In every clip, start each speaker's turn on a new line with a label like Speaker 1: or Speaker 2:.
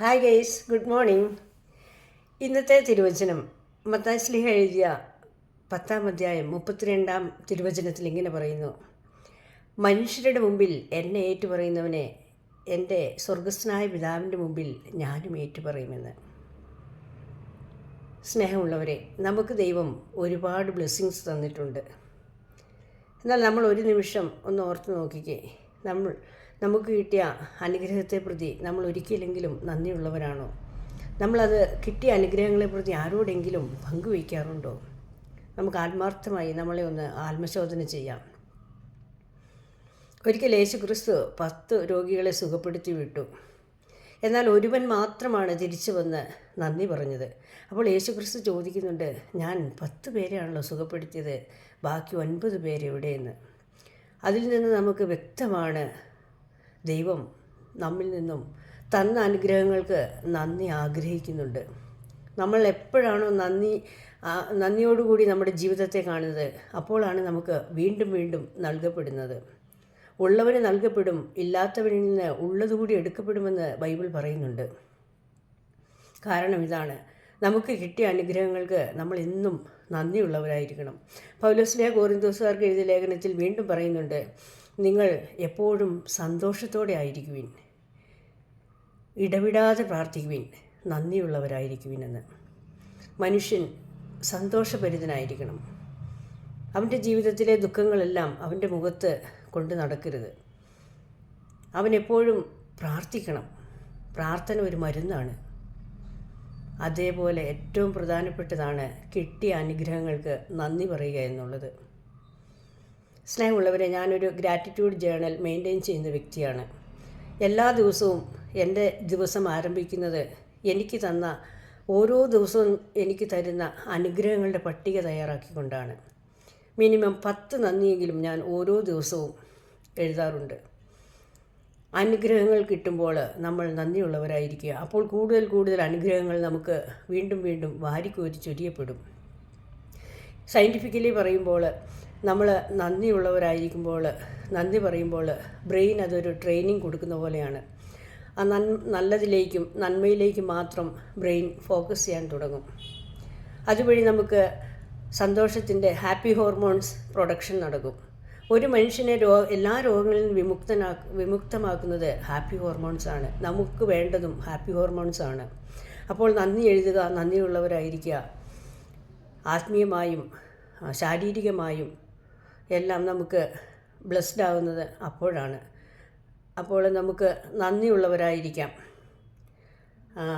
Speaker 1: Hi guys good morning ഇന്നത്തെ തിരുവചനം മത്താശ്ലിഹ എഴുതിയ പത്താം അധ്യായം മുപ്പത്തിരണ്ടാം തിരുവചനത്തിൽ ഇങ്ങനെ പറയുന്നു. മനുഷ്യരുടെ മുമ്പിൽ എന്നെ ഏറ്റുപറയുന്നവനെ എന്റെ സ്വർഗസ്നായ പിതാവിന്റെ മുമ്പിൽ ഞാനും ഏറ്റുപറയുമെന്ന്. സ്നേഹമുള്ളവരെ നമുക്ക് ദൈവം ഒരുപാട് ബ്ലെസ്സിങ്സ് തന്നിട്ടുണ്ട്. എന്നാൽ നമ്മൾ ഒരു നിമിഷം ഒന്ന് ഓർത്ത് നോക്കിക്കേ. നമ്മൾ നമുക്ക് കിട്ടിയ അനുഗ്രഹത്തെ പ്രതി നമ്മൾ ഒരിക്കലെങ്കിലും നന്ദിയുള്ളവരാണോ? നമ്മളത് കിട്ടിയ അനുഗ്രഹങ്ങളെ പ്രതി ആരോടെങ്കിലും പങ്കുവയ്ക്കാറുണ്ടോ? നമുക്ക് ആത്മാർത്ഥമായി നമ്മളെ ഒന്ന് ആത്മശോധന ചെയ്യാം. ഒരിക്കൽ യേശു ക്രിസ്തു പത്ത് രോഗികളെ സുഖപ്പെടുത്തി വിട്ടു. എന്നാൽ ഒരുവൻ മാത്രമാണ് തിരിച്ചു വന്ന് നന്ദി പറഞ്ഞത്. അപ്പോൾ യേശു ക്രിസ്തു ചോദിക്കുന്നുണ്ട് ഞാൻ പത്ത് പേരെയാണല്ലോ സുഖപ്പെടുത്തിയത്? ബാക്കി ഒൻപത് പേരെവിടെയെന്ന്? അതിൽ നിന്ന് നമുക്ക് വ്യക്തമാണ് ദൈവം നമ്മിൽ നിന്നും തന്ന അനുഗ്രഹങ്ങൾക്ക് നന്ദി ആഗ്രഹിക്കുന്നുണ്ട്. നമ്മൾ എപ്പോഴാണോ നന്ദി നന്ദിയോടുകൂടി നമ്മുടെ ജീവിതത്തെ കാണുന്നത് അപ്പോഴാണ് നമുക്ക് വീണ്ടും വീണ്ടും നൽകപ്പെടുന്നത്. ഉള്ളവന് നൽകപ്പെടും ഇല്ലാത്തവരിൽ നിന്ന് ഉള്ളതുകൂടി എടുക്കപ്പെടുമെന്ന് ബൈബിൾ പറയുന്നുണ്ട്. കാരണം ഇതാണ്. നമുക്ക് കിട്ടിയ അനുഗ്രഹങ്ങൾക്ക് നമ്മൾ എന്നും നന്ദിയുള്ളവരായിരിക്കണം. പൗലോസ്ലിയ കോറിന്തോസുകാർക്ക് എഴുതിയ ലേഖനത്തിൽ വീണ്ടും പറയുന്നുണ്ട് നിങ്ങൾ എപ്പോഴും സന്തോഷത്തോടെ ആയിരിക്കുവിൻ. ഇടവിടാതെ പ്രാർത്ഥിക്കുവിൻ. നന്ദിയുള്ളവരായിരിക്കുവിൻ എന്ന് മനുഷ്യൻ സന്തോഷഭരിതനായിരിക്കണം. അവന്റെ ജീവിതത്തിലെ ദുഃഖങ്ങളെല്ലാം അവന്റെ മുഖത്ത് കൊണ്ട് നടക്കരുത്. അവനെപ്പോഴും പ്രാർത്ഥിക്കണം. പ്രാർത്ഥന ഒരു മരുന്നാണ്. അതേപോലെ ഏറ്റവും പ്രധാനപ്പെട്ടതാണ് കിട്ടിയ അനുഗ്രഹങ്ങൾക്ക് നന്ദി പറയുക എന്നുള്ളത്. സ്നേഹമുള്ളവരെ ഞാനൊരു ഗ്രാറ്റിറ്റ്യൂഡ് ജേണൽ മെയിന്റെയിൻ ചെയ്യുന്ന വ്യക്തിയാണ്. എല്ലാ ദിവസവും എന്റെ ദിവസം ആരംഭിക്കുന്നത് എനിക്ക് തന്ന ഓരോ ദിവസവും എനിക്ക് തരുന്ന അനുഗ്രഹങ്ങളുടെ പട്ടിക തയ്യാറാക്കിക്കൊണ്ടാണ്. മിനിമം പത്ത് നന്ദിയെങ്കിലും ഞാൻ ഓരോ ദിവസവും എഴുതാറുണ്ട്. അനുഗ്രഹങ്ങൾ കിട്ടുമ്പോൾ നമ്മൾ നന്ദിയുള്ളവരായിരിക്കുക. അപ്പോൾ കൂടുതൽ കൂടുതൽ അനുഗ്രഹങ്ങൾ നമുക്ക് വീണ്ടും വീണ്ടും വാരിക്കോരി ചൊരിയപ്പെടും. സയന്റിഫിക്കലി പറയുമ്പോൾ നമ്മൾ നന്ദിയുള്ളവരായിരിക്കുമ്പോൾ നന്ദി പറയുമ്പോൾ ബ്രെയിൻ അതൊരു ട്രെയിനിങ് കൊടുക്കുന്ന പോലെയാണ്. ആ നൻ നല്ലതിലേക്കും നന്മയിലേക്കും മാത്രം ബ്രെയിൻ ഫോക്കസ് ചെയ്യാൻ തുടങ്ങും. അതുവഴി നമുക്ക് സന്തോഷത്തിന്റെ ഹാപ്പി ഹോർമോൺസ് പ്രൊഡക്ഷൻ നടക്കും. ഒരു മനുഷ്യനെ രോ എല്ലാ രോഗങ്ങളിൽ നിന്നും വിമുക്തനാ വിമുക്തമാക്കുന്നത് ഹാപ്പി ഹോർമോൺസാണ് നമുക്ക് വേണ്ടതും ഹാപ്പി ഹോർമോൺസാണ് അപ്പോൾ നന്ദി എഴുതുക നന്ദിയുള്ളവരായിരിക്കുക. ആത്മീയമായും ശാരീരികമായും എല്ലാം നമുക്ക് ബ്ലെസ്ഡ് ആവുന്നത് അപ്പോഴാണ്. അപ്പോൾ നമുക്ക് നന്ദിയുള്ളവരായിരിക്കാം.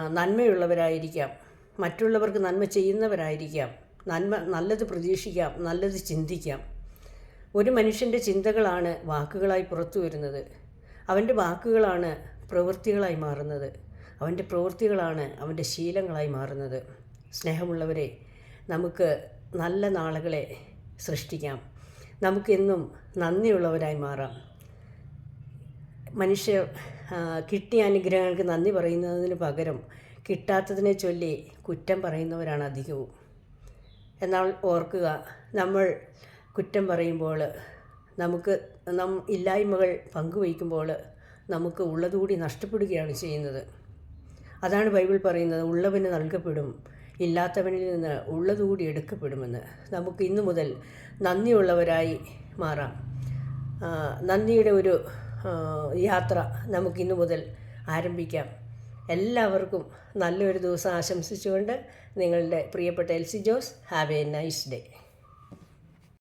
Speaker 1: നന്മയുള്ളവരായിരിക്കാം. മറ്റുള്ളവർക്ക് നന്മ ചെയ്യുന്നവരായിരിക്കാം. നന്മ നല്ലത് പ്രതീക്ഷിക്കാം നല്ലത് ചിന്തിക്കാം. ഒരു മനുഷ്യന്റെ ചിന്തകളാണ് വാക്കുകളായി പുറത്തു വരുന്നത്. അവന്റെ വാക്കുകളാണ് പ്രവൃത്തികളായി മാറുന്നത്. അവന്റെ പ്രവൃത്തികളാണ് അവന്റെ ശീലങ്ങളായി മാറുന്നത്. സ്നേഹമുള്ളവരെ നമുക്ക് നല്ല നാളുകളെ സൃഷ്ടിക്കാം. നമുക്കെന്നും നന്ദിയുള്ളവരായി മാറാം. മനുഷ്യ കിട്ടിയ അനുഗ്രഹങ്ങൾക്ക് നന്ദി പറയുന്നതിന് പകരം കിട്ടാത്തതിനെ ചൊല്ലി കുറ്റം പറയുന്നവരാണ് അധികവും. എന്നാൽ ഓർക്കുക നമ്മൾ കുറ്റം പറയുമ്പോൾ നമുക്ക് നം ഇല്ലായ്മകൾ പങ്കുവയ്ക്കുമ്പോൾ നമുക്ക് ഉള്ളതുകൂടി നഷ്ടപ്പെടുകയാണ് ചെയ്യുന്നത്. അതാണ് ബൈബിൾ പറയുന്നത് ഉള്ളവന് നൽകപ്പെടും ഇല്ലാത്തവനിൽ നിന്ന് ഉള്ളതുകൂടി എടുക്കപ്പെടുമെന്ന്. നമുക്ക് ഇന്നു മുതൽ നന്ദിയുള്ളവരായി മാറാം. നന്ദിയുടെ ഒരു യാത്ര നമുക്ക് ഇന്നു മുതൽ ആരംഭിക്കാം. എല്ലാവർക്കും നല്ലൊരു ദിവസം ആശംസിച്ചുകൊണ്ട് നിങ്ങളുടെ പ്രിയപ്പെട്ട L C Jose have a nice day.